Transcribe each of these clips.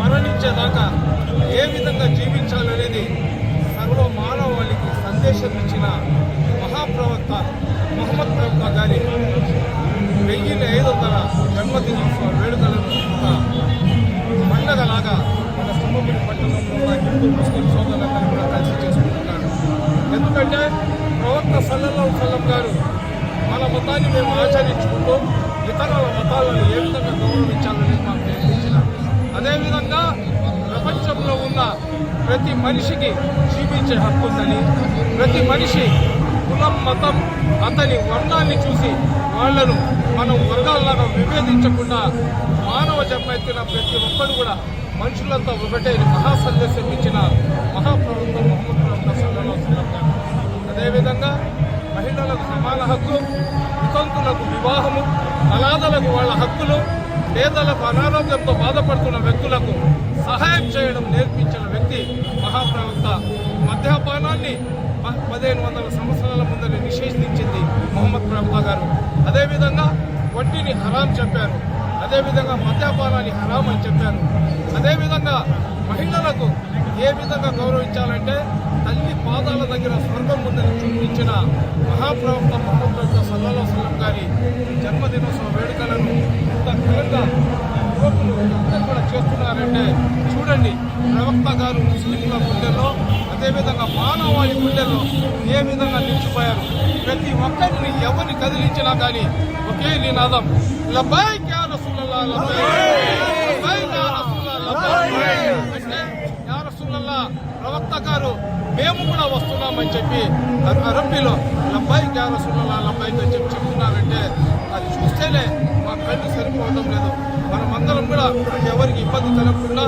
మరణించేదాకా ఏ విధంగా జీవించాలనేది సర్వ మానవాళికి సందేశం ఇచ్చిన మహాప్రవక్త మహమ్మద్ ప్రవక్త గారి వెయ్యి ఐదు వందల జన్మదినోత్సవ వేడుకలను పండగలాగా మన సింహపురి పట్టణంలో ఉన్న హిందూ ముస్లిం సోదరులందరూ కూడా కలిసి చేసుకుంటున్నారు. ఎందుకంటే ప్రవక్త సల్లల్లాహు సల్లం గారు మన మతాన్ని మేము ఆచరించుకుంటూ ఇతరుల మతాలను ఏ విధంగా అదేవిధంగా ప్రపంచంలో ఉన్న ప్రతి మనిషికి జీవించే హక్కు ఉందని ప్రతి మనిషి కులం మతం అతని వర్ణాన్ని చూసి వాళ్ళను మనం వర్గాల్లాగా విభేదించకుండా మానవ జన్మెత్తిన ప్రతి ఒక్కరు కూడా మనుషులంతా ఒకటే మహా సందేశం ఇచ్చిన మహాప్రభుత్వం మొహమ్మద్ అదేవిధంగా మహిళలకు సమాన హక్కు వితంతులకు వివాహము అనాథలకు వాళ్ళ హక్కులు పేదలకు అనారోగ్యంతో బాధపడుతున్న వ్యక్తులకు సహాయం చేయడం నేర్పించిన వ్యక్తి మహాప్రవక్త. మద్యపానాన్ని ప- పదిహేను వందల సంవత్సరాల ముందర నిషేధించింది మొహమ్మద్ ప్రవక్త గారు. అదేవిధంగా వడ్డీని హరాం చెప్పారు. అదేవిధంగా మద్యపానాన్ని హరాం అని చెప్పారు. అదేవిధంగా మహిళలకు ఏ విధంగా గౌరవించాలంటే తల్లి పాదాల దగ్గర స్వర్గం ఉందని చూపించిన మహాప్రవక్త మొహమ్మద్ ప్రవక్త సల్లాహు గారి జన్మదినోత్సవ వేడుకలను ఇంత ఘనంగా యువకులు అందరూ కూడా చేస్తున్నారంటే చూడండి ప్రవక్త గారు ముస్లింల గుండెల్లో అదేవిధంగా మానవాళి గుండెల్లో ఏ విధంగా నిలిచిపోయారు? ప్రతి ఒక్కరిని ఎవరిని కదిలించినా కానీ ఒకే నినాదం లబ్బాయిక్ యా రసూలల్లాహ్ లబ్బాయిక్ అంటే యా రసూలల్లా ప్రవక్త గారు మేము కూడా అని చెప్పి అర- అరబ్బీలో లబ్బాయిక్ యా రసూలల్లా చెప్పి చెప్తున్నారంటే అది చూస్తేనే మా కళ్ళు సరిపోవడం లేదు. మనమందరం కూడా ఎవరికి ఇబ్బంది కలగకుండా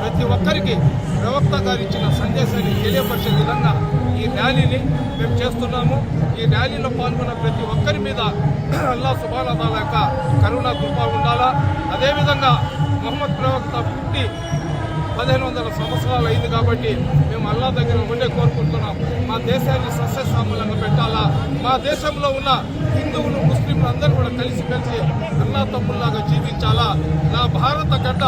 ప్రతి ఒక్కరికి ప్రవక్త గారు ఇచ్చిన సందేశాన్ని తెలియపరిచే విధంగా ఈ ర్యాలీని మేము చేస్తున్నాము. ఈ ర్యాలీలో పాల్గొన్న ప్రతి ఒక్కరి మీద అల్లా సుబానాదాల యొక్క కరుణ కృప ఉండాలా? అదేవిధంగా మొహమ్మద్ ప్రవక్త పుట్టి పదిహేను వందల సంవత్సరాలు అయింది కాబట్టి మేము అల్లా దగ్గర ఉండే కోరుకుంటున్నాం. మా దేశాన్ని సస్యశ్యామలంగా పెట్టాలా? మా దేశంలో ఉన్న హిందువులు ముస్లింలు అందరూ కూడా కలిసి కలిసి అన్నా తమ్ముల్లాగా జీవించాలా? నా భారత గడ్డ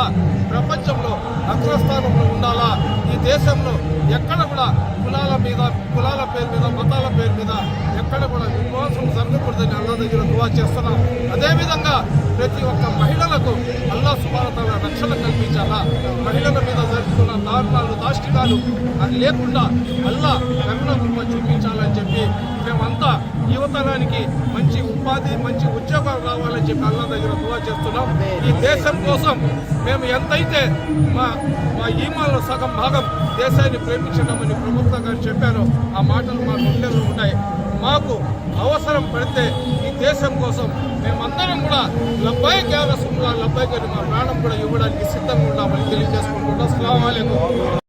ప్రపంచంలో అగ్రస్థానంలో ఉండాలా? ఈ దేశంలో ఎక్కడ కూడా కులాల మీద కులాల పేరు మీద మతాల పేరు మీద ఎక్కడ కూడా విశ్వాసం జరగకూడదని అల్లా దగ్గర దువా చేస్తున్నాం. అదేవిధంగా ప్రతి ఒక్క మహిళలకు అల్లా సుమారతల రక్షణ కల్పించాలా? మహిళల మీద జరుగుతున్న దారుణాలు దాష్టికాలు అది లేకుండా అల్లా కరుణ కృప చూపించాలని చెప్పి మేమంతా యువతరానికి మంచి ఉపాధి మంచి ఉద్యోగాలు రావాలని చెప్పి అల్లా దగ్గర దువా చేస్తున్నాం. ఈ దేశం కోసం మేము ఎంతైతే మా మా ఈమాలో సగం భాగం దేశాన్ని ప్రేమించడం అని ప్రభుత్వం గారు చెప్పారో ఆ మాటలు మా గుండెలు ఉన్నాయి. మాకు అవసరం పడితే ఈ దేశం కోసం మేమందరం కూడా లబ్బాయి గ్యారసులా లబ్బాయి గారి మా ప్రాణం కూడా ఇవ్వడానికి సిద్ధంగా ఉన్నామని తెలియజేసుకుంటున్నాం. అస్సలం